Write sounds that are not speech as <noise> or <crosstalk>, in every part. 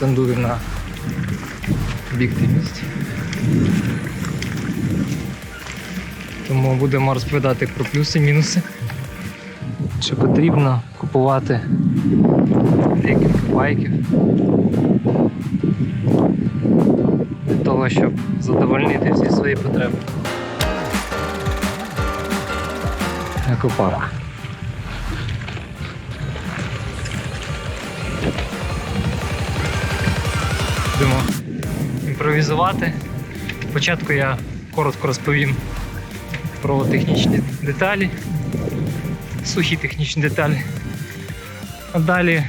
Тендую на об'єктивність. Тому будемо розповідати про плюси, мінуси. Чи потрібно купувати декілька байків для того, щоб задовольнити всі свої потреби. Екопарк. Будемо імпровізувати. Спочатку я коротко розповім про технічні деталі, сухі технічні деталі. А далі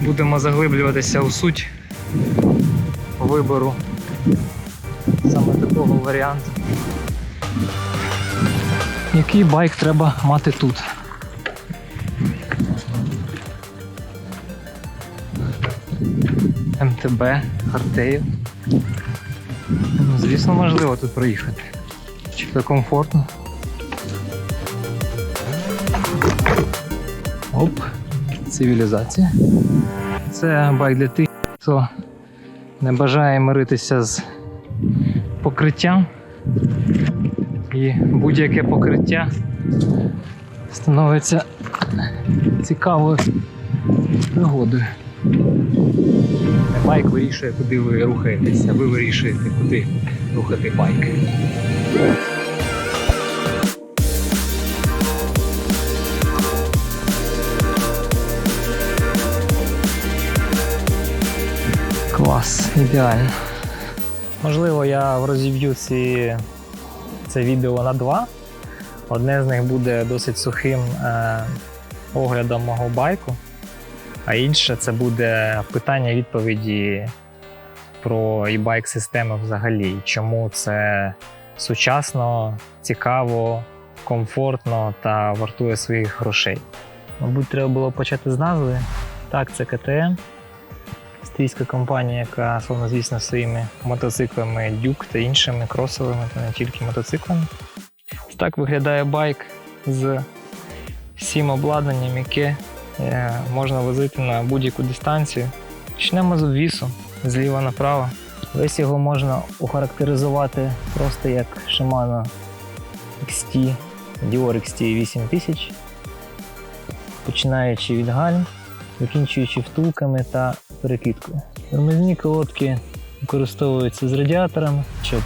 будемо заглиблюватися у суть вибору саме такого варіанту. Який байк треба мати тут? МТБ, Хартеїв. Ну, звісно, можливо тут проїхати. Чи це комфортно? Оп, цивілізація. Це байк для тих, хто не бажає миритися з покриттям. І будь-яке покриття становиться цікавою пригодою. Байк вирішує, куди ви рухаєтеся, ви вирішуєте, куди рухати байк. Клас, ідеально. Можливо, я розіб'ю ці, це відео на два. Одне з них буде досить сухим е, оглядом мого байку, а інше це буде питання відповіді про e-bike системи взагалі. Чому це сучасно, цікаво, комфортно та вартує своїх грошей. Мабуть, треба було почати з назви. Так, це КТМ. Австрійська компанія, яка словно звісно своїми мотоциклами Duke та іншими кросовими, та не тільки мотоциклами. Так виглядає байк з всім обладнанням, яке можна возити на будь-яку дистанцію. Почнемо з обвісу зліва направо. Весь його можна охарактеризувати просто як Shimano XT, Dior XT 8000, починаючи від гальм, закінчуючи втулками та перекидкою. Тормозні колодки використовуються з радіаторами, щоб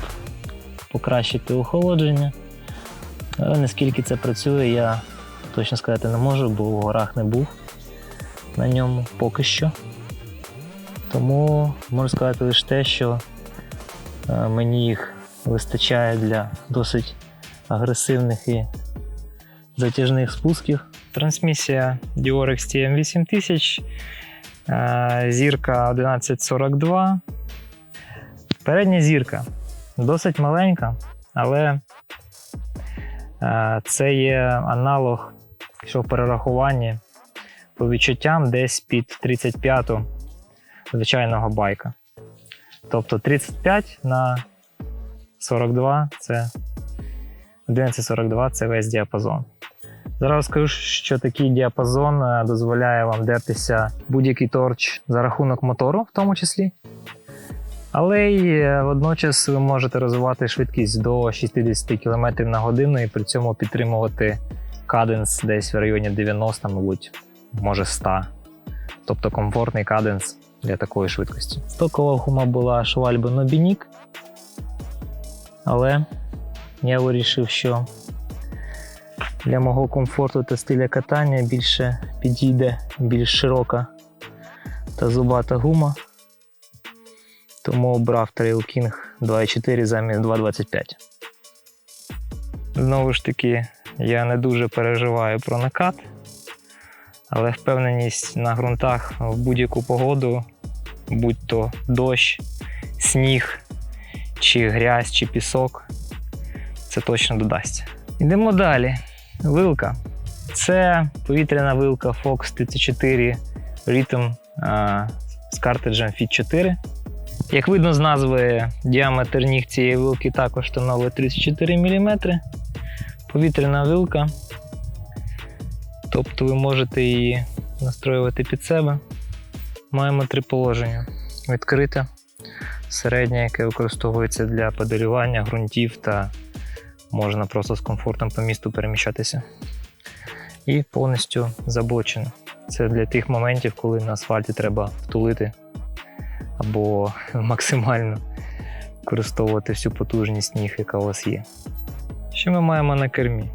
покращити охолодження. Але наскільки це працює, я точно сказати не можу, бо в горах не був на ньому поки що. Тому можу сказати лише те, що е, мені їх вистачає для досить агресивних і затяжних спусків. Трансмісія Dior XTM 8000, е, зірка 1142. Передня зірка досить маленька, але е, це є аналог, що в перерахуванні по відчуттям десь під 35-ту звичайного байка. Тобто 35 на 42 це 1142 це весь діапазон. Зараз скажу, що такий діапазон е, дозволяє вам дертися будь-який торч за рахунок мотору, в тому числі. Але й е, водночас ви можете розвивати швидкість до 60 км на годину і при цьому підтримувати каденс десь в районі 90, мабуть, може 100. Тобто комфортний каденс для такої швидкості. Стокова гума була Schwalbe Nobinic, але я вирішив, що для мого комфорту та стиля катання більше підійде більш широка та зубата гума. Тому обрав Trail King 2.4 замість 2.25. Знову ж таки, я не дуже переживаю про накат, але впевненість на ґрунтах в будь-яку погоду, будь то дощ, сніг, чи грязь, чи пісок, це точно додасть. Йдемо далі. Вилка. Це повітряна вилка Fox 34 Rhythm а, з картриджем Fit 4. Як видно з назви, діаметр ніг цієї вилки також становить 34 мм. Повітряна вилка. Тобто ви можете її настроювати під себе. Маємо три положення: відкрите, середнє, яке використовується для педалювання ґрунтів та можна просто з комфортом по місту переміщатися. І повністю заблочене. Це для тих моментів, коли на асфальті треба втулити або <laughs> максимально використовувати всю потужність ніг, яка у вас є. Що ми маємо на кермі?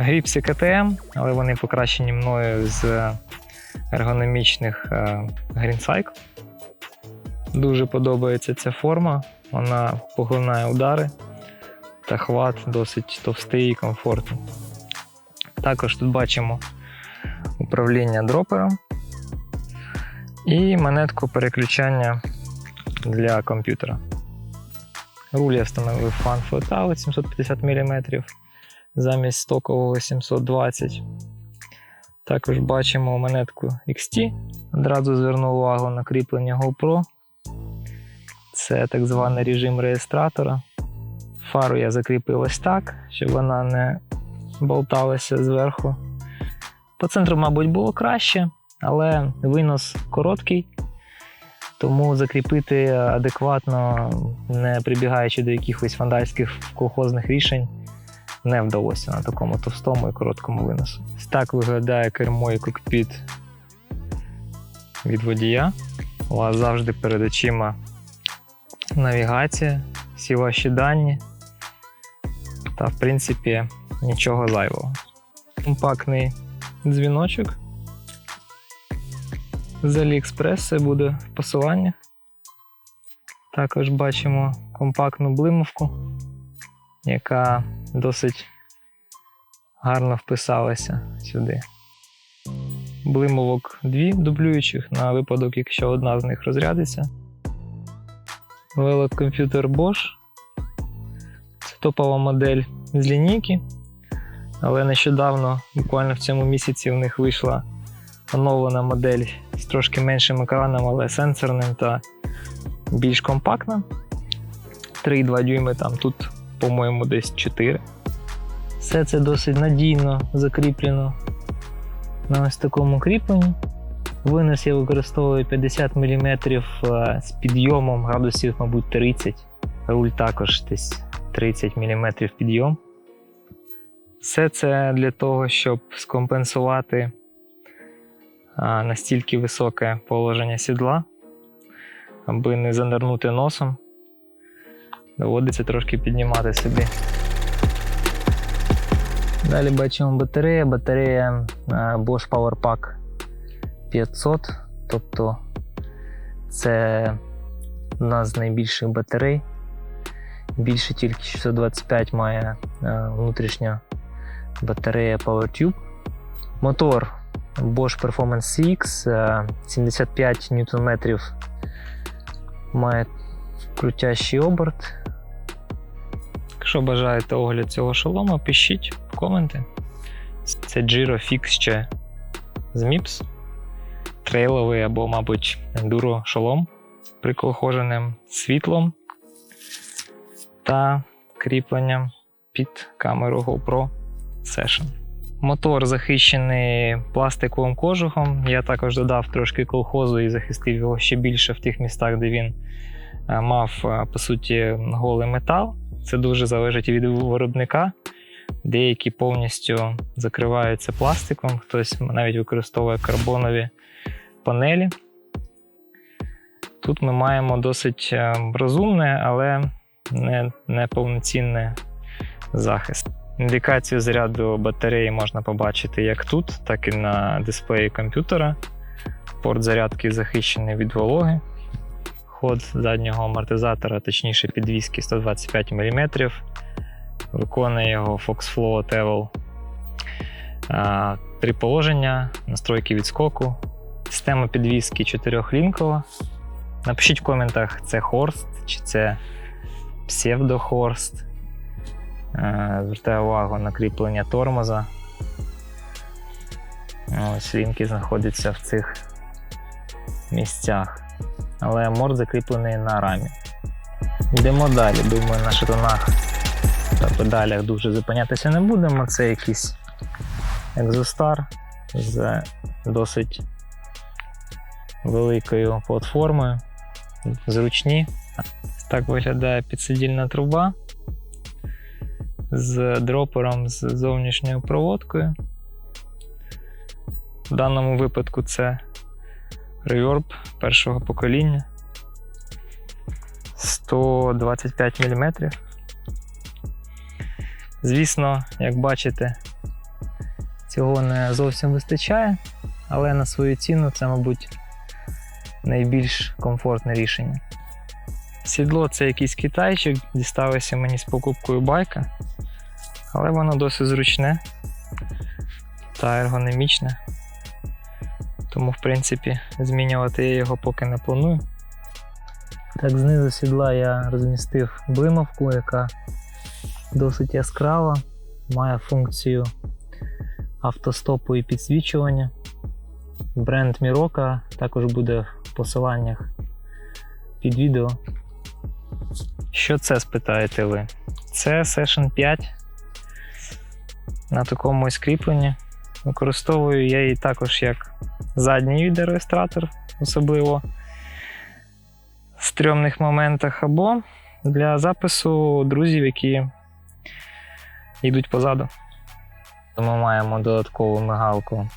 Гріпси КТМ, але вони покращені мною з ергономічних е, Cycle. Дуже подобається ця форма, вона поглинає удари та хват досить товстий і комфортний. Також тут бачимо управління дропером і монетку переключання для комп'ютера. Руль я встановив Fanflata 750 мм замість стокового 720 Також бачимо монетку XT. Одразу звернув увагу на кріплення GoPro. Це так званий режим реєстратора. Фару я закріпив ось так, щоб вона не болталася зверху. По центру, мабуть, було краще, але винос короткий, тому закріпити адекватно, не прибігаючи до якихось вандальських колхозних рішень, не вдалося на такому товстому і короткому виносу. Так виглядає кермо і кокпіт від водія. У вас завжди перед очима навігація, всі ваші дані. Та, в принципі, нічого зайвого. Компактний дзвіночок. З AliExpress це буде в посиланнях. Також бачимо компактну блимовку, яка досить гарно вписалася сюди. Блимовок дві дублюючих на випадок, якщо одна з них розрядиться. Велокомп'ютер Bosch. Це топова модель з лінійки. Але нещодавно, буквально в цьому місяці, у них вийшла оновлена модель з трошки меншим екраном, але сенсорним та більш компактна. 3,2 дюйми там тут, по-моєму, десь 4. Все це досить надійно закріплено на ось такому кріпленні. Винос я використовую 50 мм з підйомом градусів, мабуть, 30. Руль також десь 30 мм підйом. Все це для того, щоб скомпенсувати настільки високе положення сідла, аби не занирнути носом. Доводиться трошки піднімати собі. Далі бачимо батарея. Батарея Bosch PowerPack 500, тобто це одна з найбільших батарей. Більше тільки 625 має внутрішня батарея PowerTube. Мотор Bosch Performance CX е, 75 Нм має крутящий оберт. Якщо бажаєте огляд цього шолома, пишіть в коменти. Це Giro Fix ще з MIPS. Трейловий або, мабуть, ендуро шолом приколхоженим світлом та кріпленням під камеру GoPro Session. Мотор захищений пластиковим кожухом. Я також додав трошки колхозу і захистив його ще більше в тих містах, де він е, мав е, по суті голий метал. Це дуже залежить від виробника. Деякі повністю закриваються пластиком, хтось навіть використовує карбонові панелі. Тут ми маємо досить е, розумне, але не, не повноцінний захист. Індикацію заряду батареї можна побачити як тут, так і на дисплеї комп'ютера. Порт зарядки захищений від вологи. Ход заднього амортизатора, точніше підвіски 125 мм. Виконує його FoxFlow Tevel. Три положення, настройки відскоку. Система підвіски 4-лінкова. Напишіть в коментах, це Хорст чи це псевдохорст. Е, Звертаю увагу на кріплення тормоза. Ось лінки знаходяться в цих місцях. Але морд закріплений на рамі. Йдемо далі. Думаю, на шатунах та педалях дуже зупинятися не будемо. Це якийсь екзостар з досить великою платформою. Зручні. Так виглядає підсидільна труба з дропером з зовнішньою проводкою. В даному випадку це реверб першого покоління 125 мм. Звісно, як бачите, цього не зовсім вистачає, але на свою ціну це, мабуть, найбільш комфортне рішення. Сідло це якийсь китайчик, дістався мені з покупкою байка, але воно досить зручне та ергономічне. Тому, в принципі, змінювати я його поки не планую. Так, знизу сідла я розмістив блимавку, яка досить яскрава, має функцію автостопу і підсвічування. Бренд Мірока також буде в посиланнях під відео. Що це спитаєте ви? Це Session 5 на такому ось кріпленні. Використовую я її також як задній відеореєстратор, особливо в стрьомних моментах, або для запису друзів, які йдуть позаду. Ми маємо додаткову мигалку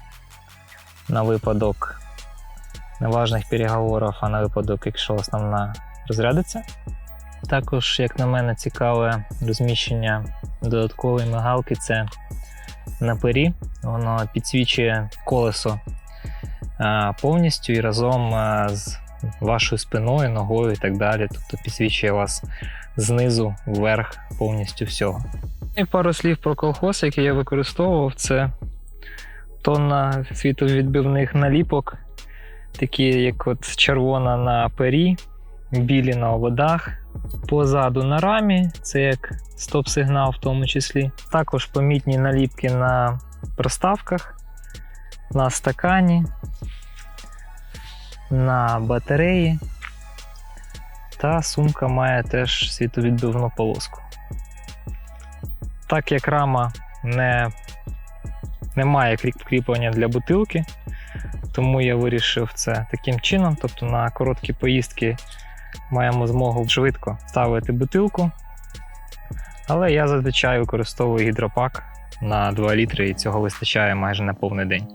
на випадок неважних переговорів, а на випадок, якщо основна розрядиться. Також, як на мене, цікаве розміщення додаткової мигалки це на пері. Воно підсвічує колесо а, повністю і разом а, з вашою спиною, ногою і так далі. Тобто підсвічує вас знизу вверх повністю всього. І пару слів про колхоз, який я використовував, це тонна світовідбивних наліпок, такі як от червона на пері, білі на ободах. Позаду на рамі, це як стоп-сигнал в тому числі. Також помітні наліпки на проставках, на стакані, на батареї. Та сумка має теж світовідбивну полоску. Так як рама не, не має кріплення для бутилки, тому я вирішив це таким чином. Тобто на короткі поїздки маємо змогу швидко ставити бутилку. Але я зазвичай використовую гідропак на 2 літри і цього вистачає майже на повний день.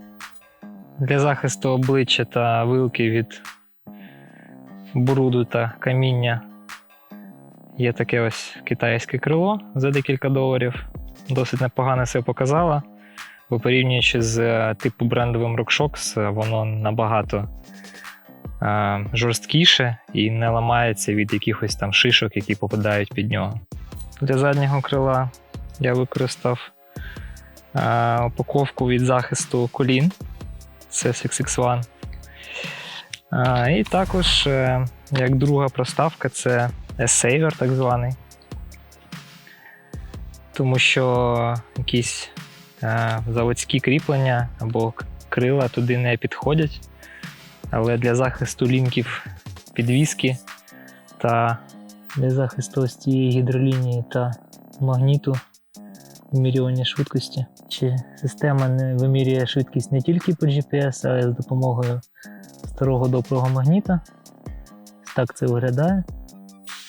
Для захисту обличчя та вилки від бруду та каміння є таке ось китайське крило за декілька доларів. Досить непогано себе показало, бо порівнюючи з е, типу брендовим RockShox, воно набагато е, жорсткіше і не ламається від якихось там шишок, які попадають під нього. Для заднього крила я використав упаковку від захисту колін. Це 6X1. Е, і також, е, як друга проставка, це S-Saver так званий. Тому що якісь е, заводські кріплення або крила туди не підходять. Але для захисту лінків підвіски та для захисту ось цієї гідролінії та магніту вимірювання швидкості. Чи система не вимірює швидкість не тільки по GPS, але й з допомогою старого доброго магніта. Так це виглядає.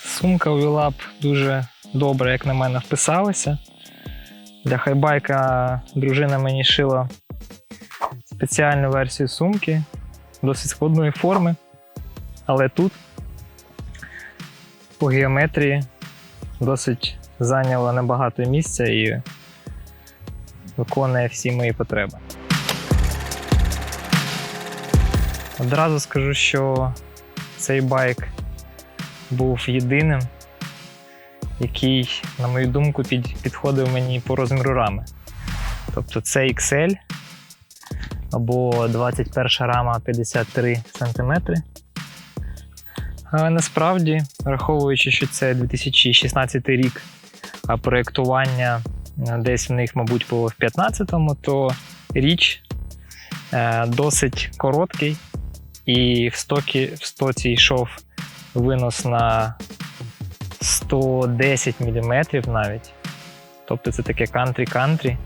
Сумка у VLAB дуже добре, як на мене, вписалася. Для хайбайка дружина мені шила спеціальну версію сумки, досить складної форми. Але тут по геометрії досить зайняла небагато місця і виконує всі мої потреби. Одразу скажу, що цей байк був єдиним, який, на мою думку, підходив мені по розміру рами. Тобто це XL або 21 рама 53 см. Але насправді, враховуючи, що це 2016 рік, а проєктування десь в них, мабуть, було в 15-му, то річ е, досить короткий, і в стокі, в стоці йшов винос на 110 мм навіть. Тобто це таке кантрі-кантрі.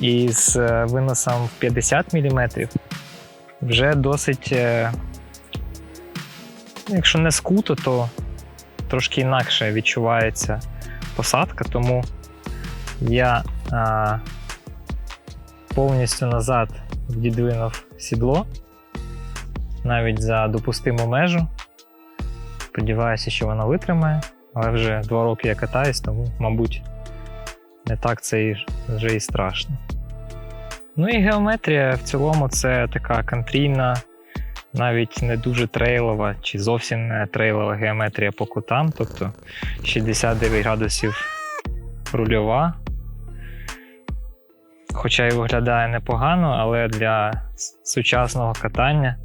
І з виносом в 50 мм. вже досить, е, якщо не скуто, то трошки інакше відчувається посадка, тому я а, повністю назад віддвинув сідло навіть за допустиму межу. Сподіваюся, що вона витримає, але вже два роки я катаюсь, тому, мабуть, не так це і, вже і страшно. Ну і геометрія в цілому це така кантрійна, навіть не дуже трейлова чи зовсім не трейлова геометрія по кутам, тобто 69 градусів рульова. Хоча і виглядає непогано, але для сучасного катання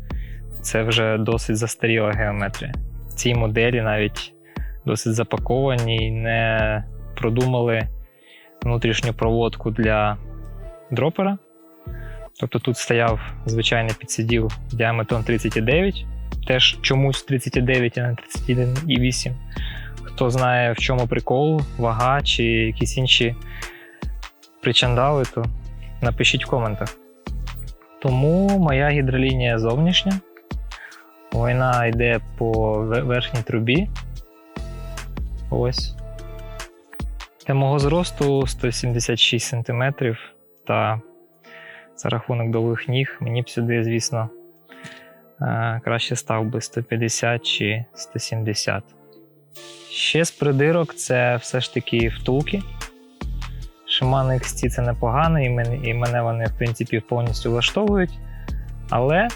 це вже досить застаріла геометрія. Ці моделі навіть досить запаковані і не продумали внутрішню проводку для дропера. Тобто тут стояв звичайний підсиділ діаметром 30,9, теж чомусь 39, а не 31,8. Хто знає, в чому прикол, вага чи якісь інші причандали, то напишіть в коментах. Тому моя гідролінія зовнішня. Вона йде по верхній трубі. Ось. Для мого зросту 176 см та за рахунок довгих ніг мені б сюди, звісно, е, краще став би 150 чи 170. Ще з придирок це все ж таки втулки. Shimano XT це непогано, і мене, і мене вони, в принципі, повністю влаштовують. Але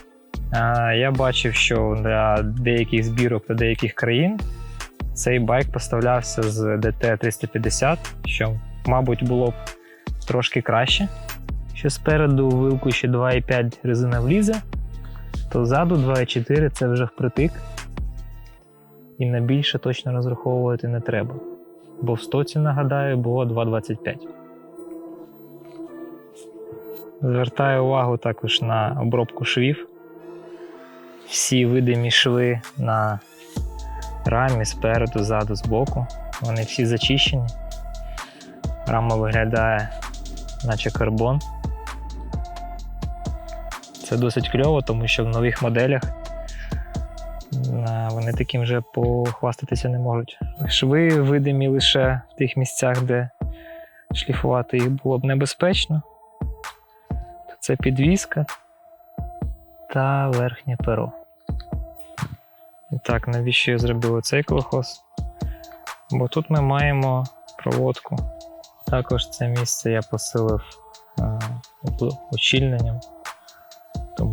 е, я бачив, що для деяких збірок та деяких країн цей байк поставлявся з DT350, що, мабуть, було б трошки краще. Що спереду в вилку ще 2,5 резина влізе, то ззаду 2,4 це вже впритик. І на більше точно розраховувати не треба. Бо в стоці, нагадаю, було 2,25. Звертаю увагу також на обробку швів. Всі видимі шви на рамі спереду, ззаду, збоку. Вони всі зачищені. Рама виглядає, наче карбон. Це досить кльово, тому що в нових моделях е, вони таким вже похвастатися не можуть. Шви видимі лише в тих місцях, де шліфувати їх було б небезпечно. Це підвіска та верхнє перо. І так, навіщо я зробив цей колхоз? Бо тут ми маємо проводку. Також це місце я посилив е, ущільненням,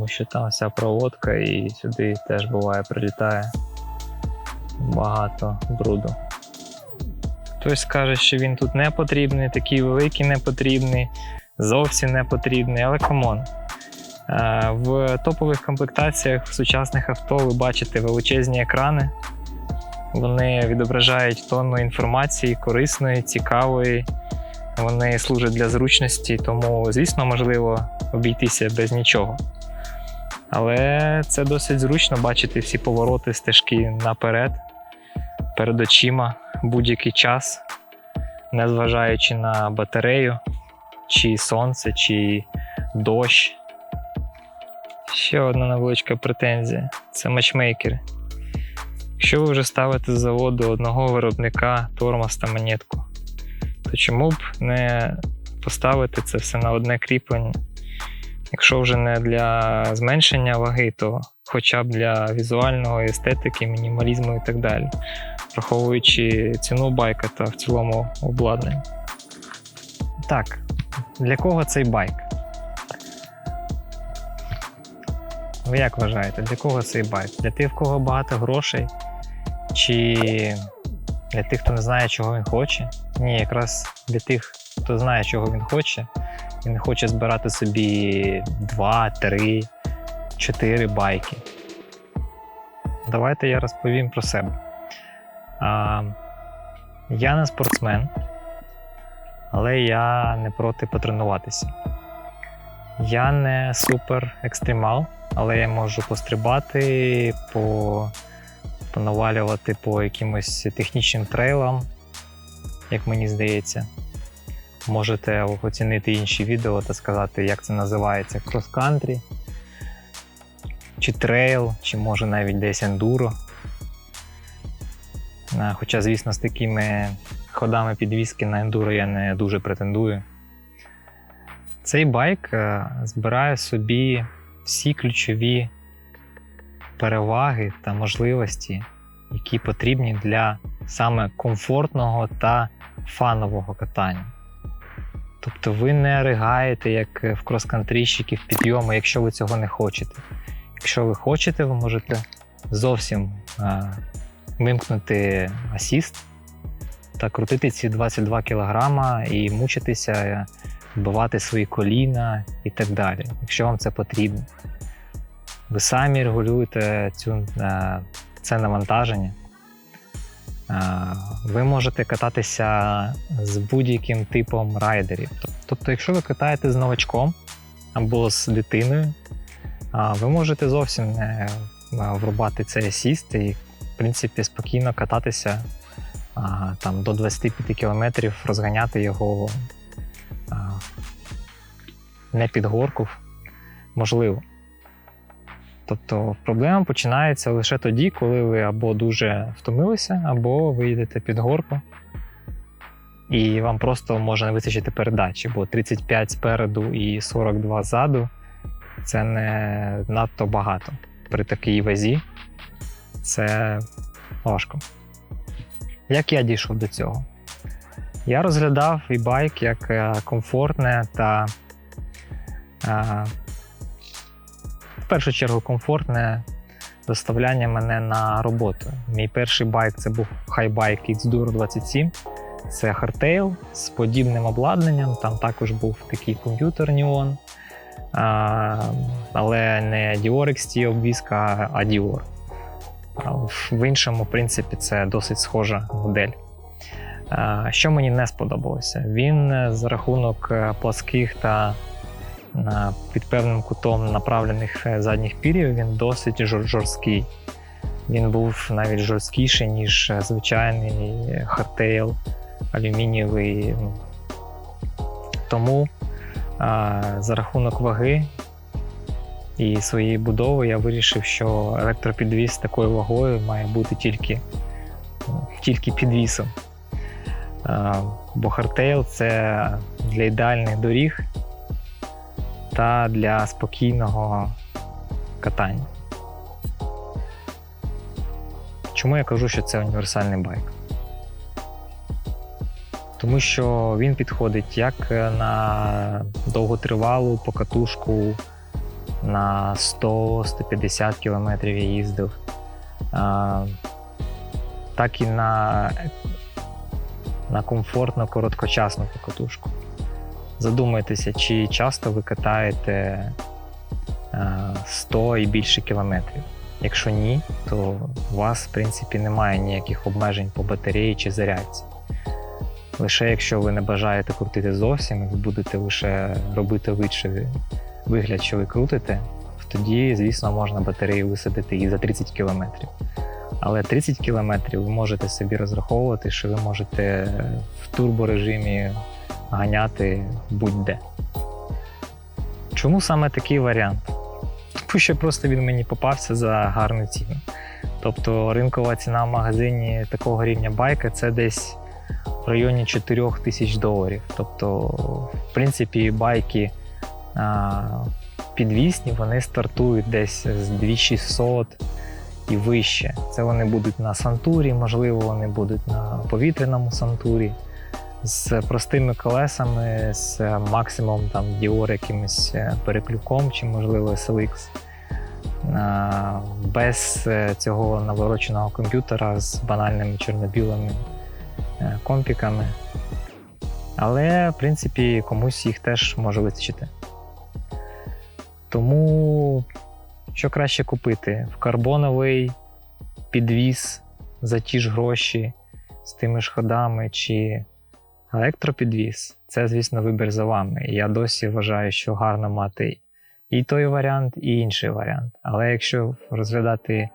тому що там вся проводка і сюди теж буває прилітає багато бруду. Хтось скаже, що він тут не потрібний, такий великий не потрібний, зовсім не потрібний, але камон. Е, В топових комплектаціях сучасних авто ви бачите величезні екрани. Вони відображають тонну інформації, корисної, цікавої. Вони служать для зручності, тому, звісно, можливо обійтися без нічого. Але це досить зручно бачити всі повороти, стежки наперед, перед очима будь-який час, незважаючи на батарею, чи сонце, чи дощ. Ще одна невеличка претензія це матчмейкери. Якщо ви вже ставите з заводу одного виробника тормоз та монетку, то чому б не поставити це все на одне кріплення? Якщо вже не для зменшення ваги, то хоча б для візуального естетики, мінімалізму і так далі, враховуючи ціну байка та в цілому обладнання. Так, для кого цей байк? Ви як вважаєте, для кого цей байк? Для тих, в кого багато грошей? Чи для тих, хто не знає, чого він хоче? Ні, якраз для тих, хто знає, чого він хоче, не хоче збирати собі 2, 3, 4 байки. Давайте я розповім про себе. А, я не спортсмен, але я не проти потренуватися. Я не супер екстремал, але я можу пострибати, по, понавалювати по якимось технічним трейлам, як мені здається. Можете оцінити інші відео та сказати, як це називається крос-кантрі. чи трейл, чи може навіть десь ендуро. Хоча, звісно, з такими ходами підвіски на ендуро я не дуже претендую. Цей байк е, збирає собі всі ключові переваги та можливості, які потрібні для саме комфортного та фанового катання. Тобто ви не ригаєте, як в крос-кантрійщиків підйому, якщо ви цього не хочете. Якщо ви хочете, ви можете зовсім е, вимкнути асіст та крутити ці 22 кг і мучитися, е, вбивати свої коліна і так далі, якщо вам це потрібно. Ви самі регулюєте цю, е, це навантаження. Ви можете кататися з будь-яким типом райдерів. Тобто, якщо ви катаєте з новачком або з дитиною, ви можете зовсім не врубати цей асіст і, в принципі, спокійно кататися там, до 25 км, розганяти його не під горку, можливо. Тобто проблема починається лише тоді, коли ви або дуже втомилися, або ви їдете під горку, і вам просто може не вистачити передачі, бо 35 спереду і 42 ззаду це не надто багато. При такій вазі це важко. Як я дійшов до цього? Я розглядав e-байк як е, комфортне та е, в першу чергу комфортне доставляння мене на роботу. Мій перший байк це був Highbike X-Duro 27. Це хардтейл з подібним обладнанням. Там також був такий комп'ютер Neon, але не Dior XT обвізка, а Dior. В іншому, в принципі, це досить схожа модель. Що мені не сподобалося? Він е, за рахунок е, пласких та е, під певним кутом направлених е, задніх пір'їв, він досить жорсткий. Він був навіть жорсткіший, ніж е, звичайний хардтейл алюмінієвий. Ну, Тому а, за рахунок ваги і своєї будови я вирішив, що електропідвіз такою вагою має бути тільки, тільки підвісом. А, бо хардтейл це для ідеальних доріг та для спокійного катання. Чому я кажу, що це універсальний байк? Тому що він підходить як на довготривалу покатушку на 100-150 км я їздив, так і на, на комфортну короткочасну покатушку. Задумайтеся, чи часто ви катаєте 100 і більше кілометрів. Якщо ні, то у вас, в принципі, немає ніяких обмежень по батареї чи зарядці. Лише якщо ви не бажаєте крутити зовсім, ви будете лише робити вид, вигляд, що ви крутите, тоді, звісно, можна батарею висадити і за 30 км. Але 30 км ви можете собі розраховувати, що ви можете в турборежимі ганяти будь-де. Чому саме такий варіант? Тому що просто він мені попався за гарну ціну. Тобто ринкова ціна в магазині такого рівня байка це десь в районі 4 тисяч доларів. Тобто, в принципі, байки а, підвісні вони стартують десь з 2600 і вище. Це вони будуть на сантурі, можливо, вони будуть на повітряному сантурі. З простими колесами, з максимум там Dior якимось е, переклюком чи, можливо, SLX. Без е, цього навороченого комп'ютера з банальними чорно-білими е, компіками. Але, в принципі, комусь їх теж може вистачити. Тому що краще купити? В карбоновий підвіз за ті ж гроші з тими ж ходами, чи електропідвіз це, звісно, вибір за вами. Я досі вважаю, що гарно мати і той варіант, і інший варіант. Але якщо розглядати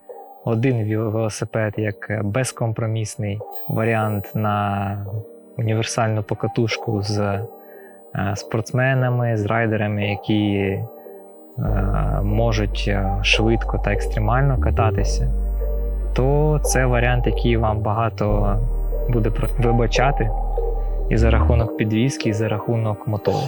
один велосипед як безкомпромісний варіант на універсальну покатушку з е, спортсменами, з райдерами, які е, можуть е, швидко та екстремально кататися, то це варіант, який вам багато буде вибачати і за рахунок підвіски, і за рахунок мотору.